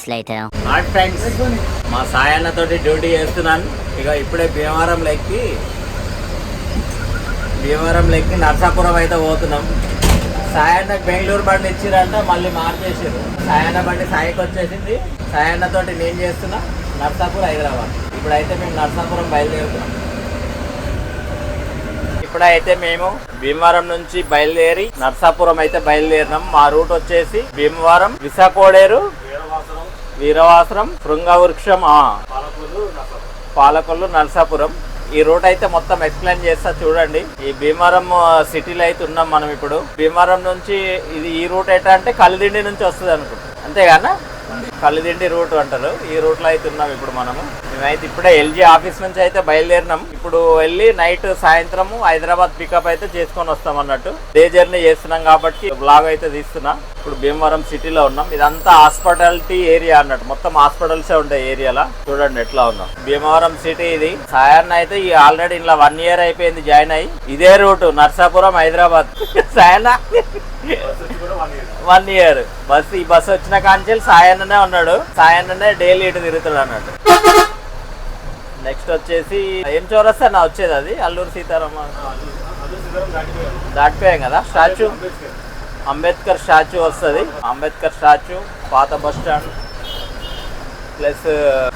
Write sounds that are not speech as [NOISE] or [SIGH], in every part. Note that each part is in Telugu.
moments later. హాయ్ ఫ్రెండ్స్ మా సాయన్నతోటి డ్యూటీ చేస్తున్నాను. ఇక ఇప్పుడే భీమవరం లెక్కి భీమవరం లెక్కి నర్సాపురం అయితే పోతున్నాం. సాయన్న బెంగళూరు బండి ఇచ్చిరంట మళ్ళీ మార్చేసారు సాయన్న బండి సాయికి వచ్చేసింది. సాయన్నతోటి నేను చేస్తున్నా నర్సాపూర్ హైదరాబాద్. ఇప్పుడైతే మేము నర్సాపురం బయలుదేరుతున్నాం. ఇప్పుడైతే మేము భీమవరం నుంచి బయలుదేరి నర్సాపురం అయితే బయలుదేరినాం. మా రూట్ వచ్చేసి భీమవరం విశాఖోడేరు వీరవాసరం శృంగవృక్షం పాలకొల్లు నరసాపురం. ఈ రూట్ అయితే మొత్తం ఎక్స్ప్లెయిన్ చేస్తా చూడండి. ఈ భీమవరం సిటీలో అయితే ఉన్నాం మనం ఇప్పుడు. భీమవరం నుంచి ఇది ఈ రూట్ ఎట్లా అంటే కలిదిండి నుంచి వస్తుంది అనుకుంటా. అంతేగానా? కలిదిండి రూట్ అంటారు. ఈ రూట్లో అయితే ఉన్నాం ఇప్పుడు మనము. మేమైతే ఇప్పుడే ఎల్జీ ఆఫీస్ నుంచి అయితే బయలుదేరినాం. ఇప్పుడు వెళ్ళి నైట్ సాయంత్రము హైదరాబాద్ పికప్ అయితే చేసుకొని వస్తాం అన్నట్టు. డే జర్నీ చేస్తున్నాం కాబట్టి బ్లాగ్ అయితే తీస్తున్నా. ఇప్పుడు భీమవరం సిటీలో ఉన్నాం. ఇదంతా హాస్పిటాలిటీ ఏరియా అన్నట్టు. మొత్తం హాస్పిటల్సే ఉంటాయి ఏరియాలో. చూడండి ఎట్లా ఉన్నాం భీమవరం సిటీ ఇది. సాయన్న అయితే ఈ ఆల్రెడీ ఇలా వన్ ఇయర్ అయిపోయింది జాయిన్ అయ్యి. ఇదే route Narsapuram Hyderabad. Sayanna? One year bus ఈ బస్ వచ్చిన కాంచెల్ సాయన్ననే ఉన్నాడు. సాయన్ననే డైలీ ఇటు తిరుగుతాడు అన్నట్టు. నెక్స్ట్ వచ్చేసి ఏం చౌరస్తా నా వచ్చేది అది? అల్లూరు సీతారామ. దాటిపోయాం కదా? స్టాచ్యూ? అంబేద్కర్ స్టాచ్యూ వస్తుంది. అంబేద్కర్ స్టాచ్యూ పాత బస్ స్టాండ్ ప్లస్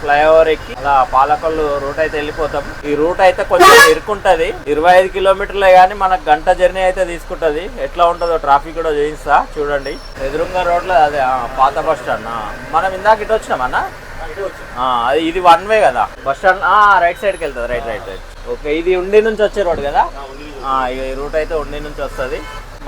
ఫ్లైఓవర్ ఎక్కి అలా పాలకొల్లు రూట్ అయితే వెళ్ళిపోతాం. ఈ రూట్ అయితే కొంచెం ఇరుకుంటది. ఇరవై ఐదు కిలోమీటర్లే కానీ మనకు గంట జర్నీ అయితే తీసుకుంటది. ఎట్లా ఉంటుందో ట్రాఫిక్ కూడా చూపిస్తా. చూడండి. ఎదురుగా రోడ్లో అదే పాత బస్ స్టాండ్ మనం ఇందాక ఇటు వచ్చినామన్నా? అది ఇది వన్ వే కదా. బస్ స్టాండ్ రైట్ సైడ్కి వెళ్తుంది రైట్ రైట్ రైట్ ఓకే ఇది ఉండి నుంచి వచ్చే రోడ్ కదా? ఇక ఈ రూట్ అయితే ఉండి నుంచి వస్తుంది.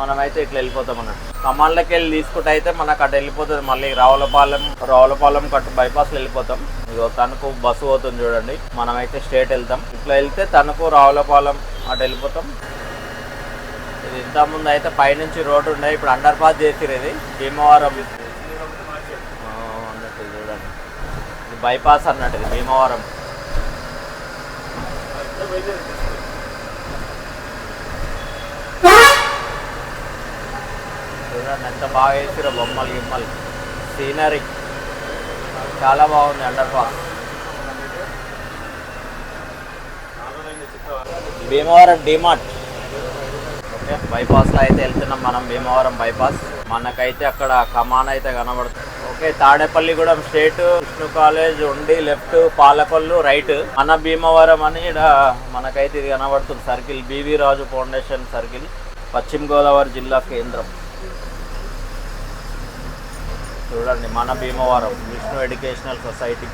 మనమైతే ఇట్లా వెళ్ళిపోతాం అన్నట్టు. ఖమ్మాన్లోకి వెళ్ళి తీసుకుంటే అయితే మనకు అటు వెళ్ళిపోతుంది. మళ్ళీ రావులపాలెం రావులపాలెం కట్టు బైపాస్లో వెళ్ళిపోతాం. ఇగో తణుకు బస్సు పోతుంది చూడండి. మనమైతే స్ట్రేట్ వెళ్తాం. ఇట్లా వెళ్తే తణుకు రావులపాలెం అటు వెళ్ళిపోతాం. ఇది ఇంత ముందు అయితే పైనుంచి రోడ్డు ఉండే. ఇప్పుడు అండర్ పాస్ చేసిరు ఇది. భీమవరం ఆ, అన్నట్టు ఇది చూడండి ఇది బైపాస్ అన్నట్టు ఇది భీమవరం. చూడండి ఎంత బాగా వేసిరో బొమ్మలు గిమ్మలు. సీనరీ చాలా బాగుంది under pass Bhimavaram DMart okay బైపాస్లో అయితే వెళ్తున్నాం మనం భీమవరం బైపాస్. మనకైతే అక్కడ కమాన్ అయితే కనబడుతుంది. Okay Tadepalligudem straight Vishnu college ఉండి లెఫ్ట్ పాలకొల్లు రైట్. మన భీమవరం అని ఇక్కడ మనకైతే ఇది కనబడుతుంది circle BV Raju foundation circle Paschima Godavari జిల్లా కేంద్రం. చూడండి మన భీమవరం విష్ణు ఎడ్యుకేషనల్ సొసైటీ.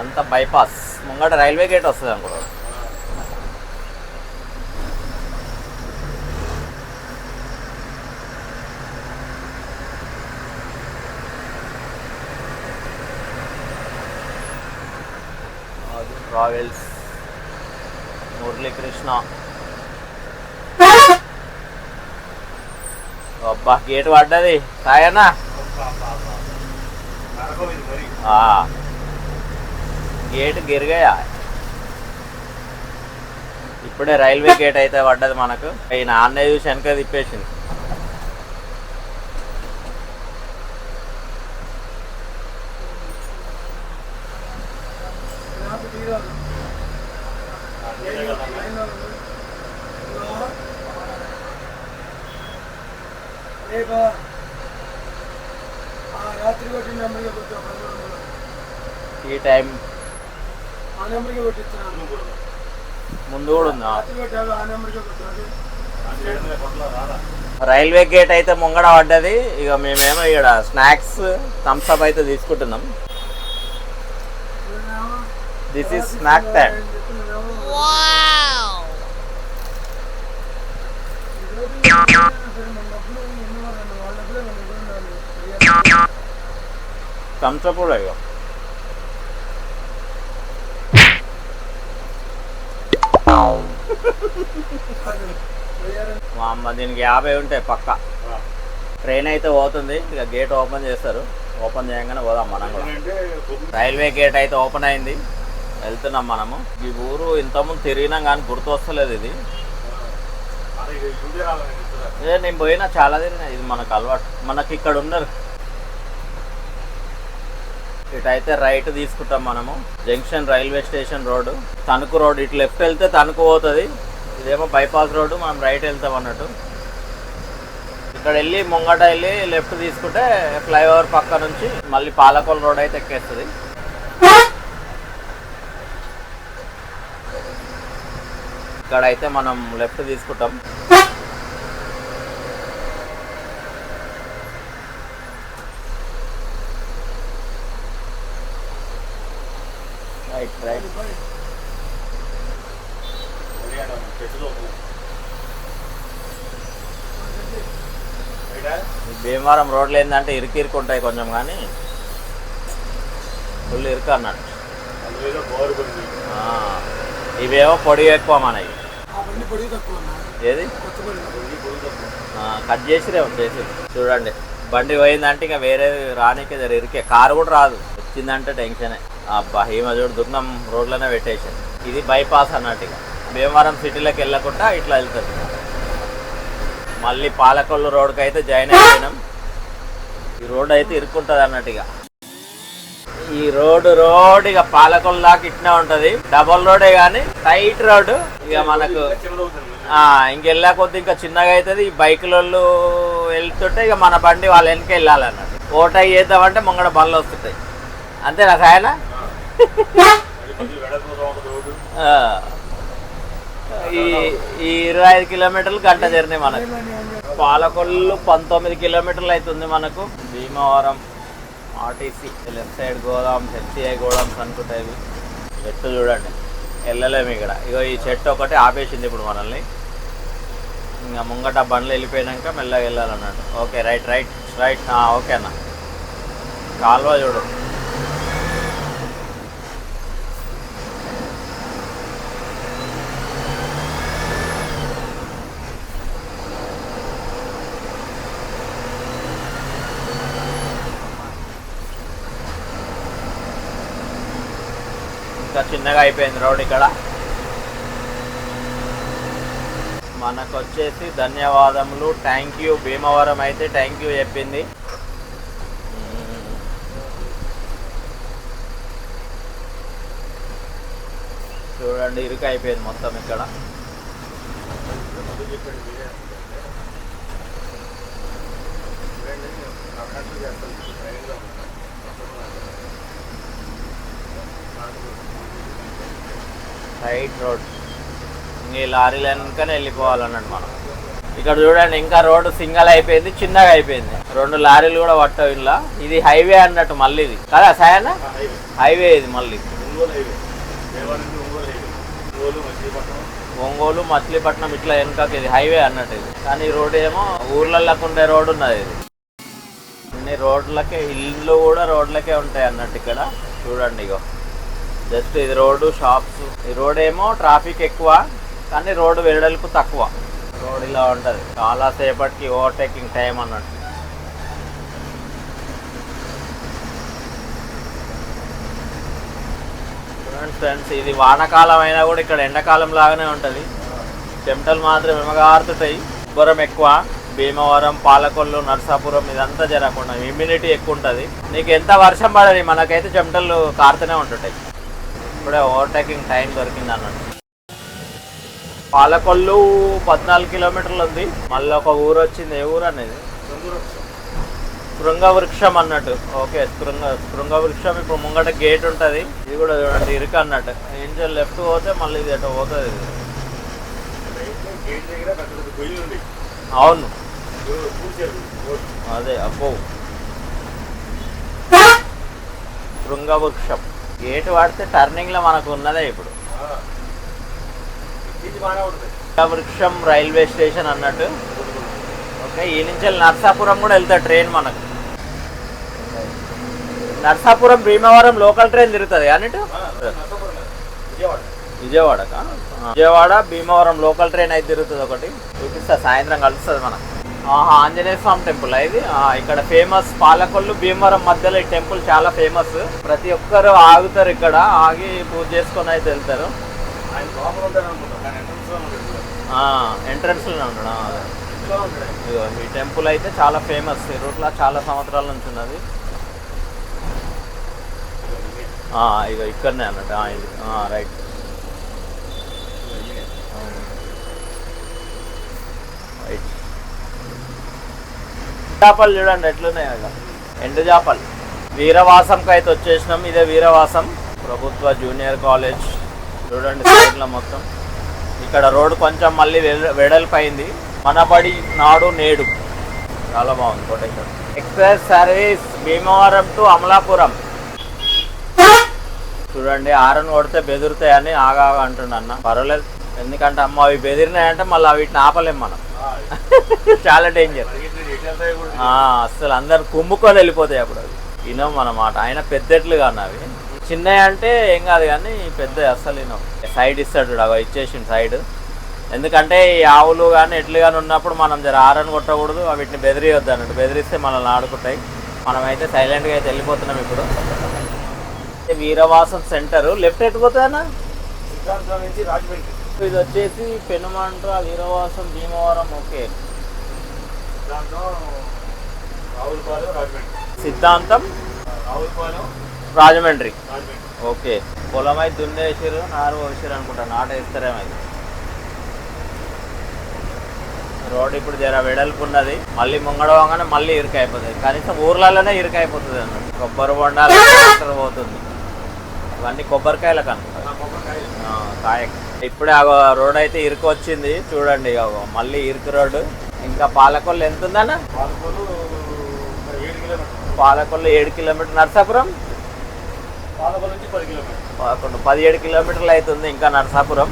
ఇదంతా బైపాస్. ముంగట రైల్వే గేట్ వస్తుంది అనుకో. ట్రావెల్స్. మురళీకృష్ణ. అబ్బా గేట్ పడ్డది. సాయనా ఆ. గేట్ గిరిగాయా ఇప్పుడే రైల్వే గేట్ అయితే పడ్డది మనకు. ఈ నాన్న చూసి వెనక తిప్పేసింది రాత్రి కొట్టి నెంబర్గా కొట్టు ఈ టైం ఆ నెంబర్గా కొట్టిస్తున్నాను ముందు కూడా ఉందా రాత్రి కొట్టాడు ఆ నెంబర్గా కొట్టాడు రైల్వే గేట్ అయితే ముంగడ పడ్డది. ఇక మేమేమో ఇక్కడ స్నాక్స్ థమ్స్అప్ అయితే తీసుకుంటున్నాం. This is snack time Thums Up కూడా ఇక మా అమ్మ దీనికి యాభై ఉంటాయి పక్క. ట్రైన్ అయితే పోతుంది ఇక గేట్ ఓపెన్ చేస్తారు. ఓపెన్ చేయగానే పోదాం మనం కూడా. రైల్వే గేట్ అయితే ఓపెన్ అయింది. వెళ్తున్నాం మనము. ఈ ఊరు ఇంతకుముందు తిరిగినాం కానీ గుర్తు వస్తలేదు ఇది నేను పోయినా చాలా తిరిగినా ఇది మనకు అలవాటు. మనకి ఇక్కడ ఉన్నారు. ఇటైతే రైట్ తీసుకుంటాం మనము. Junction railway station road. Tanuku road ఇటు లెఫ్ట్ వెళ్తే తణుకు పోతుంది. ఇదేమో బైపాస్ రోడ్డు మనం రైట్ వెళ్తాం అన్నట్టు. ఇక్కడ వెళ్ళి ముంగట వెళ్ళి లెఫ్ట్ తీసుకుంటే ఫ్లైఓవర్ పక్క నుంచి మళ్ళీ పాలకొల రోడ్ అయితే ఎక్కేస్తుంది. ఇక్కడ అయితే మనం లెఫ్ట్ తీసుకుంటాం రైట్ రైట్ మళ్ళీ అక్కడ చెట్టు లోపల. రైటా? భీమవరం రోడ్లు ఏంటంటే ఇరుకు ఇరుకు ఉంటాయి కొంచెం కానీ ఫుల్ ఇరుకు అన్నట్టు. ఇవేమో పొడి ఎక్కువ అన్న. ఏది? కొత్త బండి పొడి పొడి తక్కువ. ఆ, కట్ చేసిరే చేసి. చూడండి బండి పోయిందంటే ఇక వేరే రానికే ఇరికే. కారు కూడా రాదు. వచ్చిందంటే టెన్షనే. అబ్బా ఈమ చూడు దుర్గం రోడ్లోనే పెట్టేసింది. ఇది బైపాస్ అన్నట్టు ఇక. భీమవరం సిటీలోకి వెళ్ళకుండా ఇట్లా వెళ్తుంది. మళ్ళీ పాలకొల్లు రోడ్కి అయితే జాయిన్ అయిపోయినాం. ఈ రోడ్ అయితే ఇరుక్కుంటుంది అన్నట్టు ఇక ఈ రోడ్డు రోడ్ ఇక పాలకొల్లు దాకా ఇట్నే ఉంటది. డబల్ రోడే కానీ టైట్ రోడ్డు ఇక మనకు ఇంకెళ్ళా కొద్ది ఇంకా చిన్నగా అవుతుంది ఈ బైకులలో వెళ్తుంటే ఇక మన బండి వాళ్ళ వెనక వెళ్ళాలన్నట్టు. ఓటై చేద్దామంటే ముంగడ బండ్లు వస్తుంటాయి. అంతేనా సాయన మళ్ళీ కొద్దిగా వెడల్పుగా ఉంటుంది రోడ్డు. ఆ. ఈ ఈ ఇరవై ఐదు కిలోమీటర్లు గంట జర్నీ మనకు. పాలకొల్లు పంతొమ్మిది కిలోమీటర్లు అవుతుంది మనకు. భీమవరం ఆర్టీసీ లెఫ్ట్ సైడ్ గోదాం హెచ్సిఐ గోదామ్స్ అనుకుంటాయి చెట్టు చూడండి. వెళ్ళలేము ఇక్కడ. ఇగో ఈ చెట్టు ఒకటి ఆపేసింది ఇప్పుడు మనల్ని. ఇంకా ముంగట బండ్లు వెళ్ళిపోయాక మెల్లగా వెళ్ళాలన్నట్టు. Okay right right right. Okay అన్న. కాల్వ చూడు. ఇంకా చిన్నగా అయిపోయింది రోడ్ ఇక్కడ. మనకు వచ్చేసి ధన్యవాదములు. థ్యాంక్ యూ భీమవరం అయితే థ్యాంక్ యూ చెప్పింది. చూడండి ఇరుక అయిపోయింది మొత్తం ఇక్కడ. చెప్పండి రైట్ రోడ్. ఈ లారీలు వెనకనే వెళ్ళిపోవాలన్నట్టు మనం. ఇక్కడ చూడండి ఇంకా రోడ్డు సింగల్ అయిపోయింది చిన్నగా అయిపోయింది. రెండు లారీలు కూడా పట్టవు ఇలా ఇది హైవే అన్నట్టు మళ్ళీ ఇది. కదా సాయన హైవే. ఇది మళ్ళీ. ఒంగోలు మచిలీపట్నం. ఇట్లా వెనకకి ఇది హైవే అన్నట్టు ఇది. కానీ ఈ రోడ్ ఏమో ఊర్లలోకి ఉండే రోడ్ ఉన్నది ఇది. అన్ని రోడ్లకే ఇల్లు కూడా రోడ్లకే ఉంటాయి అన్నట్టు ఇక్కడ. చూడండి ఇగో. జస్ట్ ఇది రోడ్డు షాప్స్. ఈ రోడ్ ఏమో ట్రాఫిక్ ఎక్కువ కానీ రోడ్డు వెడల్పు తక్కువ. రోడ్ ఇలా ఉంటుంది. చాలా సేపటికి ఓవర్టేకింగ్ టైం అన్నట్టు. చూడండి ఫ్రెండ్స్ ఇది వానకాలం అయినా కూడా ఇక్కడ ఎండాకాలం లాగానే ఉంటుంది. చెమటలు మాత్రం ఎమగారుతుంటాయి ఉబ్బరం ఎక్కువ. భీమవరం పాలకొల్లు నర్సాపురం ఇదంతా జరగకుండా ఇమ్యూనిటీ ఎక్కువ ఉంటుంది. నీకు ఎంత వర్షం పడదు మనకైతే చెమటలు కారుతూనే ఉంటుంటాయి. ఇప్పుడే ఓవర్టేకింగ్ టైం దొరికింది అన్నట్టు. పాలకొల్లు పద్నాలుగు కిలోమీటర్లు ఉంది. మళ్ళీ ఒక ఊరు వచ్చింది. ఏ ఊరు అనేది? శృంగ వృక్షం అన్నట్టు. ఓకే శృంగ శృంగ వృక్షం ఇప్పుడు ముంగట గేట్ ఉంటుంది. ఇది కూడా చూడండి ఇరుకు అన్నట్టు. ఏం లెఫ్ట్ పోతే మళ్ళీ ఇది అటు పోతుంది. ఇది అవును. అదే అబ్బో. శృంగ వృక్షం గేట్ వాడితే టర్నింగ్లో మనకు ఉన్నదే ఇప్పుడు. వృక్షం రైల్వే స్టేషన్ అన్నట్టు. ఓకే ఈ నుంచి నర్సాపురం కూడా వెళ్తా ట్రైన్ మనకు. నర్సాపురం భీమవరం లోకల్ ట్రైన్ తిరుగుతుంది అన్నట్టు? విజయవాడక? విజయవాడ విజయవాడ భీమవరం లోకల్ ట్రైన్ అయితే తిరుగుతుంది ఒకటి. చూపిస్తా సాయంత్రం కలుస్తుంది మనకు. ఆహా, ఆంజనేయ స్వామి టెంపుల్ ఇది? ఇక్కడ ఫేమస్ పాలకొల్లు భీమవరం మధ్యలో ఈ టెంపుల్ చాలా ఫేమస్ ప్రతి ఒక్కరు ఆగుతారు ఇక్కడ ఆగి పూజ చేసుకొని అయితే వెళ్తారు. ఎంట్రన్స్ ఈ టెంపుల్ అయితే చాలా ఫేమస్ ఈ రూట్లో చాలా సంవత్సరాల నుంచి ఉన్నది. ఇగో ఇక్కడనే అన్నట్టు రైట్ చేపలు చూడండి ఎట్లున్నాయి కదా ఎండు చేపలు వీరవాసంకి అయితే వచ్చేసినాం. ఇదే వీరవాసం. ప్రభుత్వ జూనియర్ కాలేజ్. చూడండి సైడ్లో మొత్తం. ఇక్కడ రోడ్ కొంచెం మళ్ళీ వెడ- వెడల్పైంది. మనబడి నాడు నేడు. చాలా బాగుంది quotation. Express service Bhimavaram to Amalapuram. చూడండి ఆరన్ కొడితే బెదురుతాయని ఆగా అంటున్నా పర్వాలేదు. ఎందుకంటే అమ్మ అవి బెదిరినాయంటే మళ్ళీ వీటిని ఆపలేం మనం. [LAUGHS] చాలా డేంజర్ అసలు అస్సలు అందరు కుమ్ముకొని వెళ్ళిపోతాయి అప్పుడు. అవి వినవు అన్నమాట. ఆయన పెద్దట్లు కానీ అవి చిన్నవి అంటే ఏం కాదు కానీ పెద్ద అస్సలు వినవు సైడ్ ఇస్తాడు అవి ఇచ్చేసిండు సైడ్. ఎందుకంటే ఈ ఆవులు కానీ ఎట్లు కానీ ఉన్నప్పుడు మనం జర ఆరని కొట్టకూడదు వీటిని బెదిరియొద్దు అన్నట్టు. బెదిరిస్తే మనల్ని ఆడుకుంటాయి. మనమైతే సైలెంట్గా అయితే వెళ్ళిపోతున్నాం ఇప్పుడు. వీరవాసం సెంటర్. లెఫ్ట్ ఎటు నుంచి రాజమండ్రి ఇది వచ్చేసి పెనుమంట్ర వీరవాసం భీమవరం ఓకే. సిద్ధాంతం రావులపాలెం రాజమండ్రి. సిద్ధాంతం రావులపాలెం రాజమండ్రి. రాజమండ్రి. ఓకే. పొలం అయితే దున్నేసారు నారు వేసారు అనుకుంటా నాట వేస్తారేమో అది రోడ్ ఇప్పుడు జర వెడల్పు ఉన్నది మళ్ళీ ముంగడవంగానే మళ్ళీ ఇరుకైపోతుంది కనీసం ఊర్లలోనే ఇరుకైపోతుంది అన్నట్టు కొబ్బరి బొండాలు [LAUGHS] పోతుంది. ఇవన్నీ కొబ్బరికాయలకు అనుకుంటా నా కొబ్బరికాయ ఆ, కాయ ఇప్పుడే ఆ రోడ్ అయితే ఇరుకు వచ్చింది. చూడండి మళ్ళీ ఇరుకు రోడ్డు. ఇంకా పాలకొల్లు ఎంత ఉందన్న? పాలకొల్లు ఏడు కిలోమీటర్. నరసాపురం? నర్సాపురం పదకొండు పదిహేడు కిలోమీటర్లు అవుతుంది ఇంకా నరసాపురం.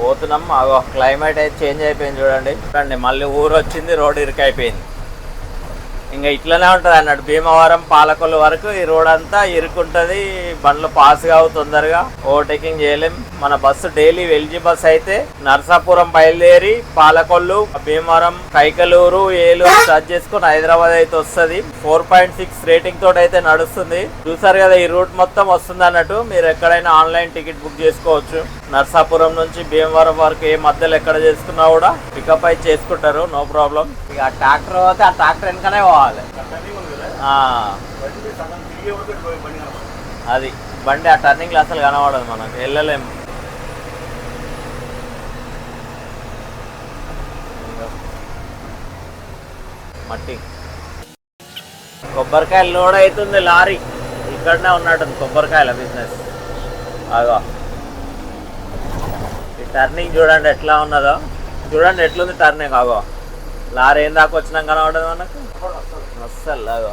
పోతున్నాం. అగో క్లైమేట్ అయితే చేంజ్ అయిపోయింది చూడండి. చూడండి మళ్ళీ ఊరు వచ్చింది రోడ్ ఇరుకైపోయింది. ఇంకా ఇట్లనే ఉంటుంది అన్నట్టు. భీమవరం పాలకొల్లు వరకు ఈ రోడ్ అంతా ఇరుకుంటుంది. బండ్లు పాస్ కావు తొందరగా. ఓవర్టేకింగ్ చేయలేం. మన బస్సు డైలీ వెల్జీ బస్ అయితే నర్సాపురం బయలుదేరి పాలకొల్లు భీమవరం కైకలూరు ఏలూరు స్టార్ట్ చేసుకుని హైదరాబాద్ అయితే వస్తుంది. ఫోర్ పాయింట్ సిక్స్ రేటింగ్ తోటి అయితే నడుస్తుంది. చూసారు కదా ఈ రూట్ మొత్తం వస్తుంది అన్నట్టు. మీరు ఎక్కడైనా ఆన్లైన్ టికెట్ బుక్ చేసుకోవచ్చు. నర్సాపురం నుంచి భీమవరం వరకు ఏ మధ్యలో ఎక్కడ చేసుకున్నా కూడా పికప్ అయితే చేసుకుంటారు. నో ప్రాబ్లం ఇక ట్రాక్టర్ పోతే ఆ ట్రాక్టర్ వెనకనే పోవాలి. టర్నింగ్. అది బండి ఆ టర్నింగ్లో అసలు కనబడదు మనకు. వెళ్ళలేము మట్టి. కొబ్బరికాయలు లోడ్ అవుతుంది లారీ. ఇక్కడనే ఉన్నట్టుంది కొబ్బరికాయల బిజినెస్ అదో టర్నింగ్ చూడండి ఎట్లా ఉన్నదో. చూడండి ఎట్లుంది టర్నింగ్ అగో. లారీ ఏం దాకా వచ్చినాక కనబడదు మనకు. అస్సలు అగో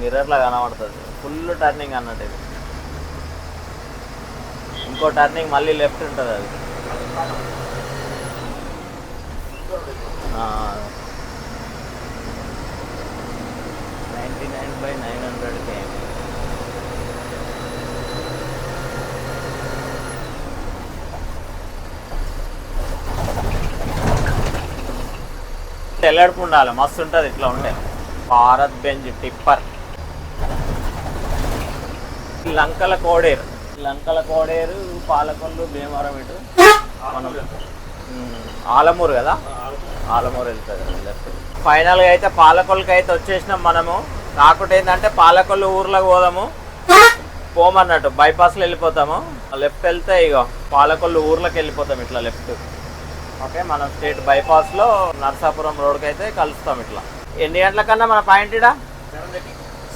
మిర్రర్లా కనబడుతుంది. ఫుల్ టర్నింగ్ అన్నట్టు ఇది. ఇంకో టర్నింగ్ మళ్ళీ లెఫ్ట్ ఉంటుంది అది. Ninety nine by nine hundred KM తెల్లడుపు ఉండాలి మస్తు ఉంటుంది ఇట్లా ఉంటే భారత్ బెంజ్ టిప్పర్. లంకల కోడేరు. లంకల కోడేరు పాలకొల్లు భీమవరం ఇటు. మనం ఆలమూరు కదా? ఆలమూరు వెళ్తుంది లెఫ్ట్ ఫైనల్గా అయితే పాలకొల్లుకి అయితే వచ్చేసినాం మనము. కాకుండా ఏంటంటే పాలకొల్లు ఊర్లోకి పోదాము. పోమన్నట్టు బైపాస్లో వెళ్ళిపోతాము. లెఫ్ట్ వెళ్తే ఇగో పాలకొల్లు ఊర్లోకి వెళ్ళిపోతాం ఇట్లా లెఫ్ట్. ఓకే మనం స్టేట్ బైపాస్లో నర్సాపురం రోడ్కి అయితే కలుస్తాం ఇట్లా. ఎన్ని గంటలకన్నా మన పాయింట్ ఇడా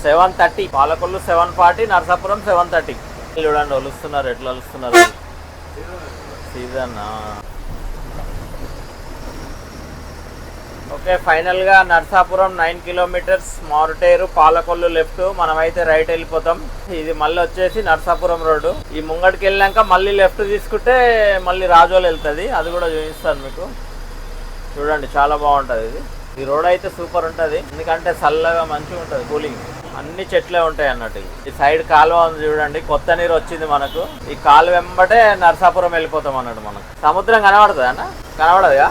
seven thirty. Palakollu seven forty Narsapuram seven thirty. చూడండి ఒలుస్తున్నారు ఎట్లా ఒలుస్తున్నారు. సీజన్ ఓకే ఫైనల్గా Narsapuram nine kilometres Maruteru Palakollu left మనమైతే రైట్ వెళ్ళిపోతాం. ఇది మళ్ళీ వచ్చేసి నర్సాపురం రోడ్డు ఈ ముంగడికి వెళ్ళాక మళ్ళీ లెఫ్ట్ తీసుకుంటే మళ్ళీ రాజోలు వెళ్తుంది. అది కూడా చూపిస్తాను మీకు. చూడండి చాలా బాగుంటుంది ఇది. ఈ రోడ్ అయితే సూపర్ ఉంటుంది. ఎందుకంటే చల్లగా మంచిగా ఉంటుంది కూలింగ్. అన్ని చెట్లే ఉంటాయి అన్నట్టు ఈ సైడ్ కాలువ ఉంది చూడండి కొత్త నీరు వచ్చింది మనకు. ఈ కాలువ వెంబటే నరసాపురం వెళ్ళిపోతాం అన్నట్టు మనకు. సముద్రం కనబడుతుంది అన్న? కనబడదుగా?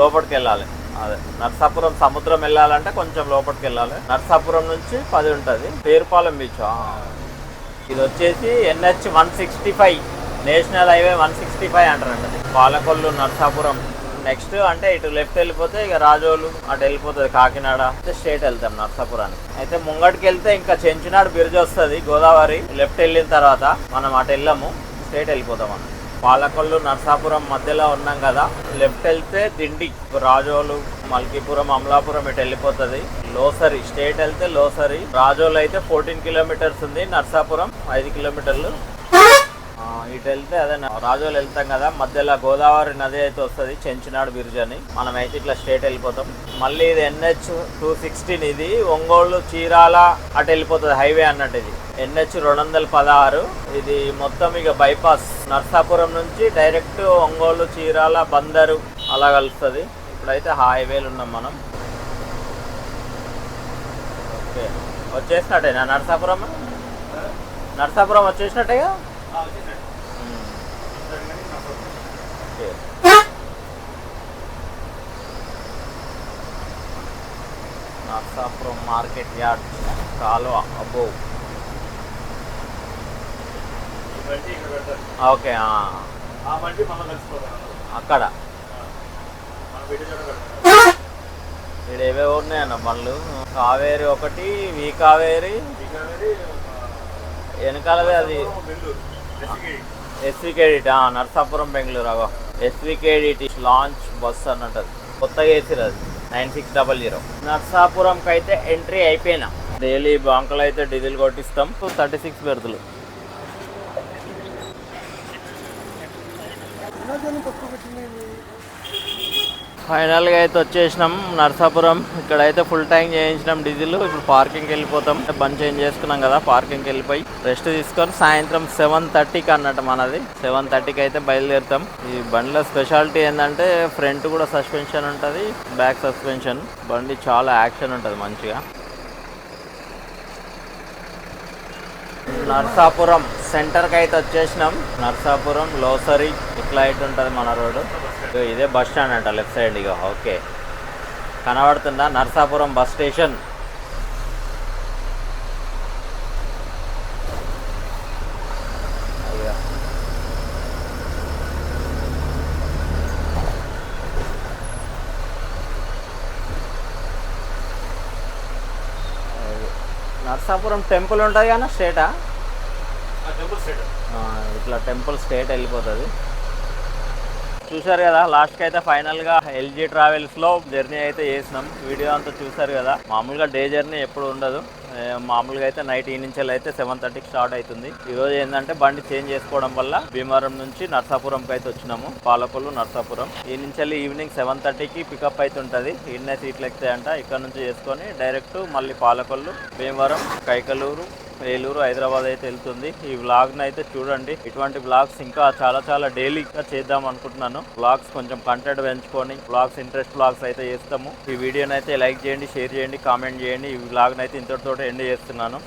లోపలికి వెళ్ళాలి. అదే. నర్సాపురం సముద్రం వెళ్ళాలంటే కొంచెం లోపలికి వెళ్ళాలి. నర్సాపురం నుంచి పది ఉంటుంది. పేరుపాలెం బీచ్ ఇది వచ్చేసి NH one sixty five. National highway one sixty five అంటారంట. పాలకొల్లు నర్సాపురం. నెక్స్ట్ అంటే ఇటు లెఫ్ట్ వెళ్ళిపోతే ఇక రాజోలు అటు వెళ్ళిపోతుంది కాకినాడ. అయితే స్టేట్ వెళ్తాం నర్సాపురానికి. అయితే ముంగటికి వెళ్తే ఇంకా చెంచునాడు బ్రిడ్జ్ వస్తుంది గోదావరి. లెఫ్ట్ వెళ్ళిన తర్వాత మనం అటు వెళ్ళాము స్టేట్ వెళ్ళిపోతాం అన్నమాట. పాలకొల్లు నర్సాపురం మధ్యలో ఉన్నాం కదా. లెఫ్ట్ వెళ్తే దిండి రాజోలు మల్కీపురం అమలాపురం ఇటు వెళ్ళిపోతుంది. లోసరి స్టేట్ వెళ్తే లోసరి. రాజోలు అయితే ఫోర్టీన్ కిలోమీటర్స్ ఉంది నర్సాపురం ఐదు కిలోమీటర్లు. ఇటు వెళ్తే అదే రాజోలు వెళ్తాం కదా మధ్యలో గోదావరి నది అయితే వస్తుంది చెంచునాడు బిర్జ్ అని మనం అయితే ఇట్లా స్ట్రేట్ వెళ్ళిపోతాం. మళ్ళీ ఇది ఎన్హెచ్ టూ సిక్స్టీన్ ఇది ఒంగోలు చీరాల అటు వెళ్ళిపోతుంది హైవే అన్నట్టు ఇది. ఎన్హెచ్ రెండు వందల పదహారు ఇది మొత్తం ఇక బైపాస్. నర్సాపురం నుంచి డైరెక్ట్ ఒంగోలు చీరాల బందరు అలా కలుస్తుంది. ఇప్పుడైతే హైవేలు ఉన్నాం మనం. ఓకే. వచ్చేసినట్టేనా నర్సాపురం? నర్సాపురం వచ్చేసినట్టేగా ఓకే. నర్సాపురం మార్కెట్ యార్డ్ కాలువ. అబ్బో. ఓకే అక్కడ. ఇక్కడ ఏవేవి ఉన్నాయన్న బండ్లు. కావేరి ఒకటి వి కావేరి. వెనకాలదే అది. ఎస్వికేడిటి నర్సాపురం బెంగళూరు అగో. ఎస్వికేడిటి లాంచ్ బస్ అన్నట్టు అది. కొత్తగా వేసిరు అది. Nine six double zero. నర్సాపురంకి అయితే ఎంట్రీ అయిపోయినా. డైలీ బాంకులు అయితే డీజిల్ కొట్టిస్తాం. థర్టీ సిక్స్ బెర్తులు ఫైనల్గా అయితే వచ్చేసినాం నర్సాపురం. ఇక్కడైతే ఫుల్ ట్యాంక్ చేయించినాం డీజిల్. ఇప్పుడు పార్కింగ్కి వెళ్ళిపోతాం. బంద్ చేంజ్ చేసుకున్నాం కదా పార్కింగ్కి వెళ్ళిపోయి రెస్ట్ తీసుకొని సాయంత్రం సెవెన్ థర్టీకి అన్నట్టు మనది. సెవెన్ థర్టీకి అయితే బయలుదేరుతాం. ఈ బండిలో స్పెషాలిటీ ఏంటంటే ఫ్రంట్ కూడా సస్పెన్షన్ ఉంటుంది బ్యాక్ సస్పెన్షన్. బండి చాలా యాక్షన్ ఉంటుంది మంచిగా. నర్సాపురం సెంటర్కి అయితే వచ్చేసినాం. నర్సాపురం లోసరి ఇట్లా అయితే ఉంటుంది మన రోడ్డు. ఇదే బస్ స్టాండ్ అంట లెఫ్ట్ సైడ్ ఇక ఓకే. కనబడుతుందా? నర్సాపురం బస్ స్టేషన్ అయ్యో. అది. నర్సాపురం టెంపుల్ ఉంటుంది కానీ స్టేటా? ఇట్లా టెంపుల్ స్టేట్ వెళ్ళిపోతుంది. చూసారు కదా లాస్ట్కి అయితే ఫైనల్గా ఎల్జీ ట్రావెల్స్లో జర్నీ అయితే చేసినాం. వీడియో అంతా చూసారు కదా మామూలుగా డే జర్నీ ఎప్పుడు ఉండదు. మామూలుగా అయితే నైట్ ఈ నుంచి అయితే సెవెన్ థర్టీకి స్టార్ట్ అవుతుంది. ఈ రోజు ఏంటంటే బండి చేంజ్ చేసుకోవడం వల్ల భీమవరం నుంచి నర్సాపురంకి అయితే వచ్చినాము. పాలకొల్లు నర్సాపురం. ఈ నుంచి ఈవినింగ్ సెవెన్ థర్టీకి పికప్ అయితే ఉంటుంది. ఈడనే సీట్లు ఎక్కుతాయంట. ఇక్కడ నుంచి చేసుకొని డైరెక్ట్ మళ్ళీ పాలకొల్లు భీమవరం కైకలూరు ఏలూరు హైదరాబాద్ అయితే వెళ్తుంది. ఈ వ్లాగ్ని అయితే చూడండి. ఇటువంటి వ్లాగ్స్ ఇంకా చాలా చాలా డైలీగా చేద్దాం అనుకుంటున్నాను. వ్లాగ్స్ కొంచెం కంటెంట్ పెంచుకొని వ్లాగ్స్ ఇంట్రెస్ట్ వ్లాగ్స్ అయితే చేస్తాము. ఈ వీడియోని అయితే లైక్ చేయండి షేర్ చేయండి కామెంట్ చేయండి. ఈ వ్లాగ్ని అయితే ఇంతటితో ఎండ్ చేస్తున్నాను.